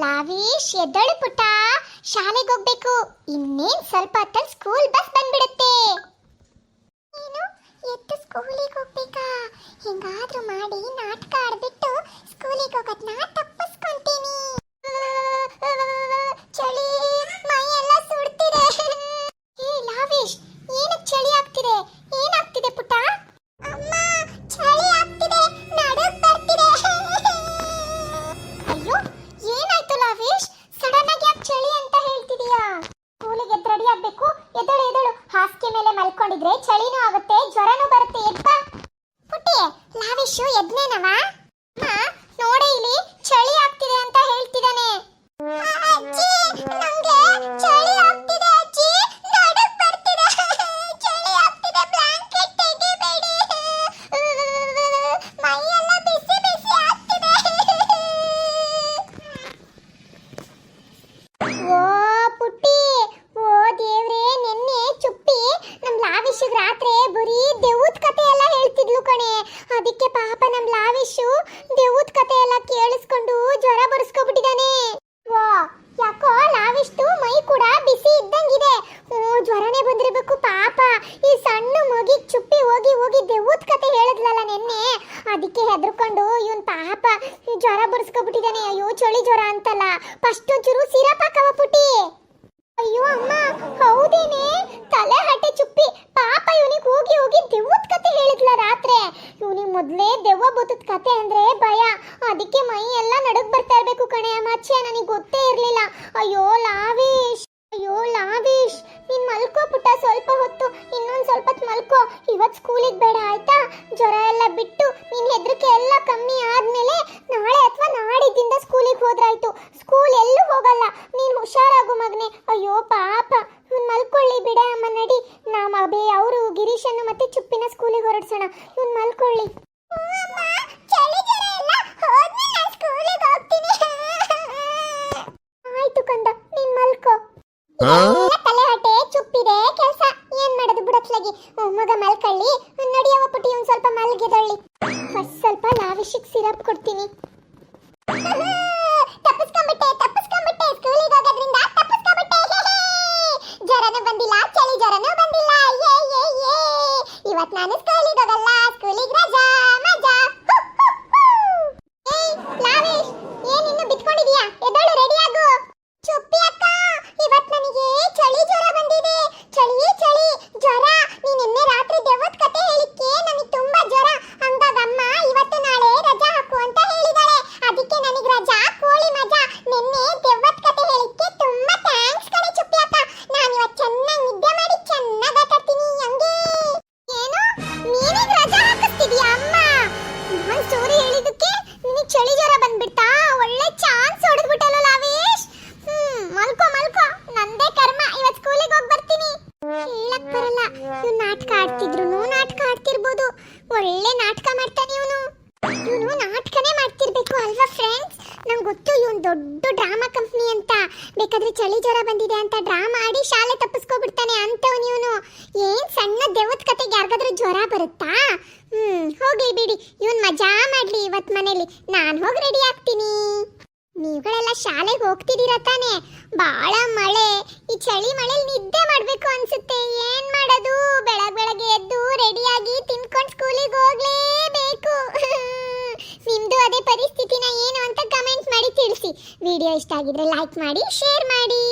ಲಾವೀಶ್ ಎದ್ದಳು ಪುಟ್ಟ. ಶಾಲೆಗೆ ಹೋಗ್ಬೇಕು. ಇನ್ನೇನ್ ಸ್ವಲ್ಪ ಹೊತ್ತಲ್ಲಿ ಸ್ಕೂಲ್ ಬಸ್ ಬಂದ್ಬಿಡುತ್ತೆ. ಏನು ಎದ್ದು ಸ್ಕೂಲಿಗೆ ಹೋಗ್ಬೇಕಾ? ಹಿಂಗಾದ್ರೂ ಮಾಡಿ ನಾಟಕ ಆಡ್ಬಿಟ್ಟು ಸ್ಕೂಲಿಗೆ ಹೋಗೋದ್ನ ಚಳಿನೂ ಆಗುತ್ತೆ ಜ್ವರನೂ ಬರುತ್ತೆ. ಎಪ್ಪ ಪುಟ್ಟಿ ಲಾವೇಶು ಎದ್ನೇನವ ಹೋಗಿ ಹೋಗಿ ದೆವ್ವದ ಕತೆ ಹೇಳಿದ್ಲಲ್ಲ ನಿನ್ನೆ? ಅದಕ್ಕೆ ಹೆದರ್ಕೊಂಡು ಇವನ್ ಪಾಪ ಜ್ವರ ಬರ್ಸ್ಕೊಬಿಟ್ಟಿದ್ದಾನೆ ಅಯ್ಯೋ, ಚಳಿ ಜ್ವರ ಅಂತಲ್ಲ. ಫಸ್ಟ್ ಒಂಚೂರು ಸಿರಪ್ ಹಾಕವ ಪುಟಿ ಅಯ್ಯೋ, ಅಮ್ಮ, ಹೌದೇನೆ? ತಲೆ ಹಟ್ಟೆ ಚುಪ್ಪಿ. ಪಾಪ ಇವನಿಗೆ ಹೋಗಿ ಹೋಗಿ ದೆವ್ವದ ಕತೆ ಹೇಳಿದ್ಲ ರಾತ್ರಿ. ಇವನಿಗೆ ಮೊದಲೇ ದೆವ್ವ ಬೂತದ ಕತೆ ಅಂದ್ರೆ ಭಯ. ಅದಕ್ಕೆ ಮೈ ಎಲ್ಲ ನಡಕ್ ಬರ್ತಾ ಇರ್ಬೇಕು ಕಣೆ. ಮಚ್ಚೆ ನನಗೆ ಗೊತ್ತೇ ಇರಲಿಲ್ಲ. ಅಯ್ಯೋ ನೀನ್ ಮಲ್ಕೋ ಪುಟ್ಟ, ಸ್ವಲ್ಪ ಹೊತ್ತು, ಇನ್ನೊಂದು ಸ್ವಲ್ಪ ಹೊತ್ತು ಮಲ್ಕೋ. ಇವತ್ತು ಸ್ಕೂಲಿಗೆ ಬೇಡ, ಆಯ್ತಾ? ಜ್ವರ ಎಲ್ಲ ಬಿಟ್ಟು ನಿನ್ನ ಹೆದರಿಕೆ ಎಲ್ಲ ಕಮ್ಮಿ ಆದಮೇಲೆ ನಾಳೆ ಅಥವಾ ನಾಡಿದ್ದಿಂದ ಸ್ಕೂಲಿಗೆ ಹೋದ್ರಾಯ್ತು. ಸ್ಕೂಲ್ ಎಲ್ಲೂ ಹೋಗಲ್ಲ. ನೀನು ಹುಷಾರಾಗು ಮಗನೆ. ಅಯ್ಯೋ, ಪಾಪ. ಇವ್ನ್ ಮಲ್ಕೊಳ್ಳಿ ಬಿಡೆ ಅಮ್ಮ ನಡಿ. ನಮ್ಮ ಅಬೇ ಅವರು, ಗಿರೀಶನ್ನು ಮತ್ತೆ ಚುಪ್ಪಿನ ಸ್ಕೂಲಿಗೆ ಹೊರಡ್ಸೋಣ. ಇವ್ನ್ ಮಲ್ಕೊಳ್ಳಿ. ಆಯ್ತು ಕಂದ, ನೀನ್ ಮಲ್ಕೋ. ತಲೆ ಹೊಟ್ಟೆ ಚುಪ್ಪಿದೆ ಕೆಲಸ. ಏನ್ ಮಾಡೋದು ಬುಡತ್ಲಾಗಿ ಮಗ ಮಲ್ಕಳ್ಳಿ. ನಡಿಯವ ಪುಟ್ಟಿ ಒಂದ್ ಸ್ವಲ್ಪ ಮಲ್ಗಿದಳ್ಳಿ. ಫಸ್ಟ್ ಸ್ವಲ್ಪ ಲಾವಿಶಿಕ್ ಸಿರಪ್ ಕೊಡ್ತೀನಿ. ಹೇಳಕ್ ಬರಲ್ಲ. ಇವ್ನು ನಾಟಕ ಆಡ್ತಿದ್ರು ನಾಟಕ ಆಡ್ತಿರ್ಬೋದು. ಒಳ್ಳೆ ನಾಟಕ ಮಾಡ್ತಾನೆ ಇವನು. ಇವನು ನಾಟಕನೇ ಮಾಡ್ತಿರ್ಬೇಕು ಅಲ್ವಾ ಫ್ರೆಂಡ್ಸ್ ನಂಗೆ ಗೊತ್ತು ಇವನು ದೊಡ್ಡ ಡ್ರಾಮಾ ಕಂಪ್ನಿ ಅಂತ. ಬೇಕಾದ್ರೆ ಚಳಿ ಜ್ವರ ಬಂದಿದೆ ಅಂತ ಡ್ರಾಮಾ ಆಡಿ ಶಾಲೆ ತಪ್ಪಿಸ್ಕೊಬಿಡ್ತಾನೆ ಅಂತವನು ಇವನು. ಏನ್ ಸಣ್ಣ ದೆವ್ವದ ಕತೆಗೆ ಯಾರಿಗಾದ್ರೂ ಜ್ವರ ಬರುತ್ತಾ? ಹ್ಮ್, ಹೋಗ್ಲಿ ಬಿಡಿ. ಇವನ್ ಮಜಾ ಮಾಡ್ಲಿ ಇವತ್ ಮನೇಲಿ. ನಾನು ಹೋಗಿ ರೆಡಿ ಆಗ್ತೀನಿ. ನೀವುಗಳೆಲ್ಲ ಶಾಲೆಗೆ ಹೋಗ್ತಿದ್ದೀರಾ ತಾನೇ? ಬಾಳ ಮಳೆ. ಈ ಚಳಿ ಮಳೆಲಿ ನಿದ್ದೆ ಮಾಡ್ಬೇಕು ಅನ್ಸುತ್ತೆ ಏನ್ ಮಾಡೋದು? ಬೆಳಗ್ ಬೆಳಗ್ಗೆ ಎದ್ದು ರೆಡಿಯಾಗಿ ತಿನ್ಕೊಂಡು ಸ್ಕೂಲಿಗೆ ಹೋಗ್ಲೇಬೇಕು. ನಿಮ್ದು ಅದೇ ಪರಿಸ್ಥಿತಿನ ಏನು ಅಂತ ಕಮೆಂಟ್ ಮಾಡಿ ತಿಳಿಸಿ. ವಿಡಿಯೋ ಇಷ್ಟ ಆಗಿದ್ರೆ ಲೈಕ್ ಮಾಡಿ, ಶೇರ್ ಮಾಡಿ.